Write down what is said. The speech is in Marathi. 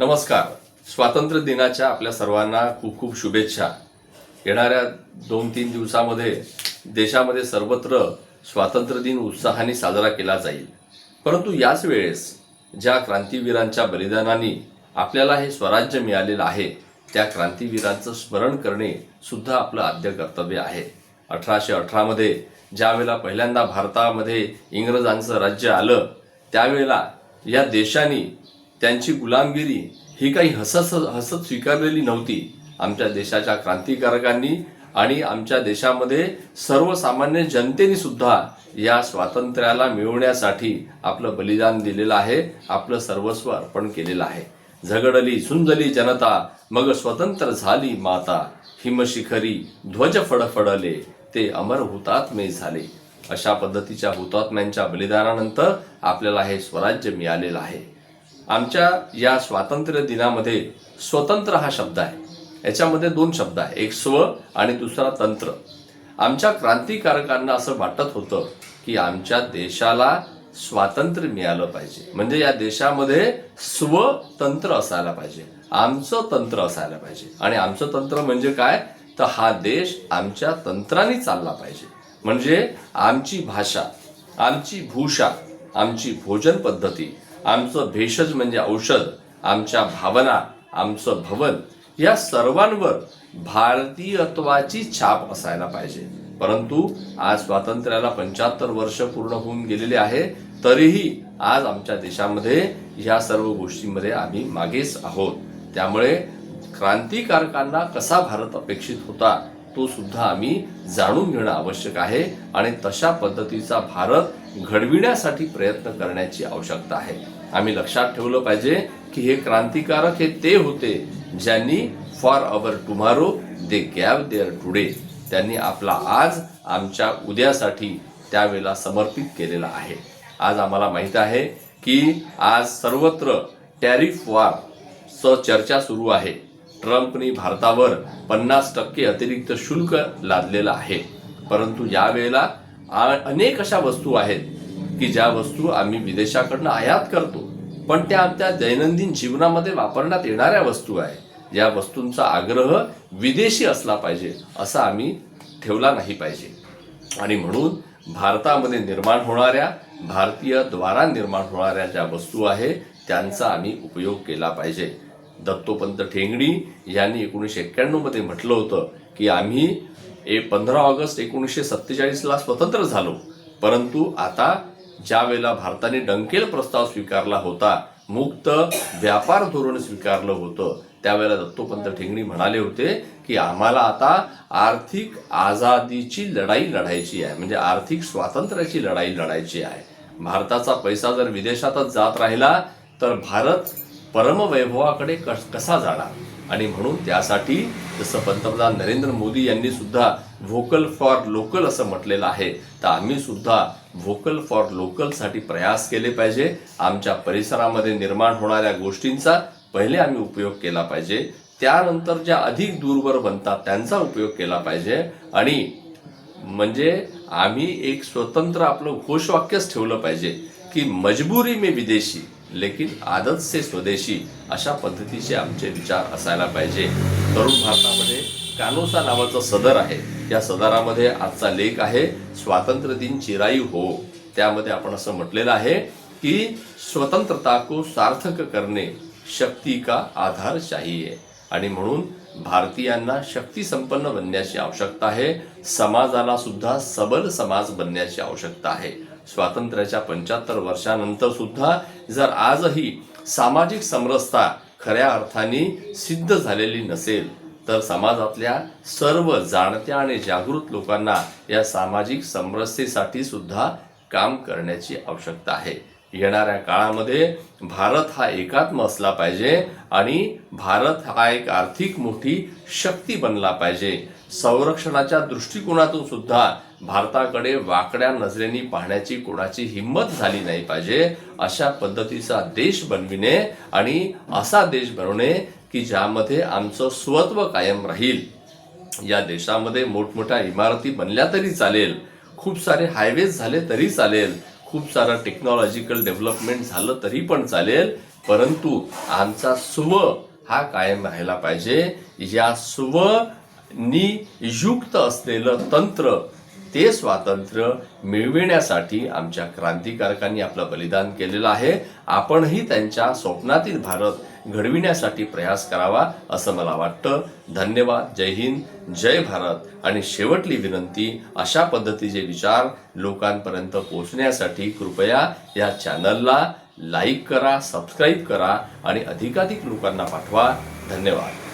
नमस्कार. स्वातंत्र्य दिनाच्या आपल्या सर्वांना खूप खूप शुभेच्छा. येणाऱ्या दोन तीन दिवसामध्ये देशामध्ये सर्वत्र स्वातंत्र्य दिन उत्साहाने साजरा केला जाईल. परंतु याच वेळेस ज्या क्रांतीवीरांच्या बलिदानाने आपल्याला हे स्वराज्य मिळालेलं आहे त्या क्रांतीवीरांचं स्मरण करणे सुद्धा आपलं आद्य कर्तव्य आहे. अठराशे अठरामध्ये ज्यावेळेला पहिल्यांदा भारतामध्ये इंग्रजांचं राज्य आलं त्यावेळेला या देशाने त्यांची गुलामगिरी ही काही हसत हसत स्वीकारलेली नव्हती. आमच्या देशाच्या क्रांतिकारकांनी आणि आमच्या देशामध्ये सर्वसामान्य जनतेने सुद्धा या स्वातंत्र्याला मिळवण्यासाठी आपलं बलिदान दिलेलं आहे आपलं सर्वस्व अर्पण केलेलं आहे. झगडली सुंजली जनता मग स्वतंत्र झाली माता. हिमशिखरी ध्वज फडफडले ते अमर हुतात्मे झाले. अशा पद्धतीच्या हुतात्म्यांच्या बलिदानानंतर आपल्याला हे स्वराज्य मिळालेलं आहे. आमच्या या स्वातंत्र्य दिनामध्ये स्वतंत्र हा शब्द आहे. याच्यामध्ये दोन शब्द आहे. एक स्व आणि दुसरा तंत्र. आमच्या क्रांतिकारकांना असं वाटत होतं की आमच्या देशाला स्वातंत्र्य मिळालं पाहिजे. म्हणजे या देशामध्ये स्वतंत्र असायला पाहिजे. आमचं तंत्र असायला पाहिजे. आणि आमचं तंत्र म्हणजे काय? तर हा देश आमच्या तंत्राने चालला पाहिजे. म्हणजे आमची भाषा आमची भूषा आमची भोजन पद्धती आमचं भेषज म्हणजे औषध आमच्या भावना आमचं भवन या सर्वांवर भारतीयत्वाची छाप असायला पाहिजे. परंतु आज स्वातंत्र्याला पंच्याहत्तर वर्ष पूर्ण होऊन गेलेले आहे तरीही आज आमच्या देशामध्ये ह्या सर्व गोष्टींमध्ये आम्ही मागेच आहोत. त्यामुळे क्रांतिकारकांना कसा भारत अपेक्षित होता तो सुद्धा आम्ही जाणून घेणं आवश्यक आहे आणि तशा पद्धतीचा भारत घडविण्यासाठी प्रयत्न करण्याची आवश्यकता आहे. आम्ही लक्षात ठेवलं पाहिजे की हे क्रांतिकारक हे ते होते ज्यांनी for our tomorrow they gave their today त्यांनी आपला आज आमच्या उद्यासाठी त्यावेळेला समर्पित केलेला आहे. आज आम्हाला माहीत आहे की आज सर्वत्र टॅरिफ वार च चर्चा सुरू आहे. ट्रम्पनी भारतावर पन्नास टक्के अतिरिक्त शुल्क लादलेलं आहे. परंतु यावेळेला अनेक अशा वस्तू आहेत की ज्या वस्तू आम्ही विदेशाकडनं आयात करतो. पण त्या आमच्या दैनंदिन जीवनामध्ये वापरण्यात येणाऱ्या वस्तू आहे या वस्तूंचा आग्रह विदेशी असला पाहिजे असा आम्ही ठेवला नाही पाहिजे. आणि म्हणून भारतामध्ये निर्माण होणाऱ्या भारतीय द्वारा निर्माण होणाऱ्या ज्या वस्तू आहे त्यांचा आम्ही उपयोग केला पाहिजे. दत्तोपंत ठेंगडी यांनी एकोणीसशे एक्क्याण्णवमध्ये म्हटलं होतं की आम्ही ए पंधरा ऑगस्ट एकोणीसशे सत्तेचाळीसला स्वतंत्र झालो. परंतु आता ज्या वेळेला भारताने डंकेल प्रस्ताव स्वीकारला होता मुक्त व्यापार धोरण स्वीकारलं होतं त्यावेळेला दत्तोपंत ठेंगडी म्हणाले होते की आम्हाला आता आर्थिक आझादीची लढाई लढायची आहे म्हणजे आर्थिक स्वातंत्र्याची लढाई लढायची आहे. भारताचा पैसा जर विदेशातच जात राहिला तर भारत परमवैभवाकडे कस कसा जाणार? आणि म्हणून त्यासाठी जसं पंतप्रधान नरेंद्र मोदी यांनी सुद्धा व्होकल फॉर लोकल असं म्हटलेलं आहे तर आम्ही सुद्धा व्होकल फॉर लोकलसाठी प्रयास केले पाहिजे. आमच्या परिसरामध्ये निर्माण होणाऱ्या गोष्टींचा पहिले आम्ही उपयोग केला पाहिजे. त्यानंतर ज्या अधिक दूरवर बनतात त्यांचा उपयोग केला पाहिजे. आणि म्हणजे आम्ही एक स्वतंत्र आपलं घोषवाक्यच ठेवलं पाहिजे की मजबुरी मे विदेशी. लेकिन आदत से स्वदेशी अशा पद्धतीचे आमचे विचार असायला पाहिजे. तरुण भारतामध्ये कानोसा नावाचं सदर आहे. या सदरामध्ये आजचा लेख आहे स्वातंत्र्य दिन चिराई हो. त्यामध्ये आपण असं म्हटलेलं आहे की स्वतंत्रता को सार्थक करणे शक्ती का आधार चाहिए आणि म्हणून भारतीयांना शक्ती संपन्न बनण्याची आवश्यकता आहे. समाजाला सुद्धा सबल समाज बनण्याची आवश्यकता आहे. स्वातंत्र्याच्या पंच्याहत्तर वर्षानंतर सुद्धा जर आजही सामाजिक समरसता खऱ्या अर्थाने सिद्ध झालेली नसेल तर समाजातल्या सर्व जाणत्या आणि जागृत लोकांना या सामाजिक समरसतेसाठी सुद्धा काम करण्याची आवश्यकता आहे. येणाऱ्या काळामध्ये भारत हा एकात्म असला पाहिजे आणि भारत हा एक आर्थिक मोठी शक्ती बनला पाहिजे. संरक्षणाच्या दृष्टिकोनातून सुद्धा भारताकडे वाकड्या नजरेने पाहण्याची कोणाची हिंमत झाली नाही पाहिजे अशा पद्धतीचा देश बनविणे आणि असा देश बनवणे की ज्यामध्ये आमचं स्वत्व कायम राहील. या देशामध्ये मोठमोठ्या इमारती बनल्या तरी चालेल. खूप सारे हायवेज झाले तरी चालेल. खूप सारा टेक्नॉलॉजिकल डेव्हलपमेंट झालं तरी पण चालेल परंतु आमचा स्व हा कायम राहायला पाहिजे. या स्वनी युक्त असलेलं तंत्र ते स्वातंत्र्य मिळविण्यासाठी आमच्या क्रांतिकारकांनी आपलं बलिदान केलेलं आहे. आपणही त्यांच्या स्वप्नातील भारत घडविण्यासाठी प्रयास करावा असं मला वाटतं. धन्यवाद. जय हिंद. जय भारत. आणि शेवटली विनंती अशा पद्धतीचे विचार लोकांपर्यंत पोहोचण्यासाठी कृपया या चॅनलला लाईक करा सबस्क्राईब करा आणि अधिकाधिक लोकांना पाठवा. धन्यवाद.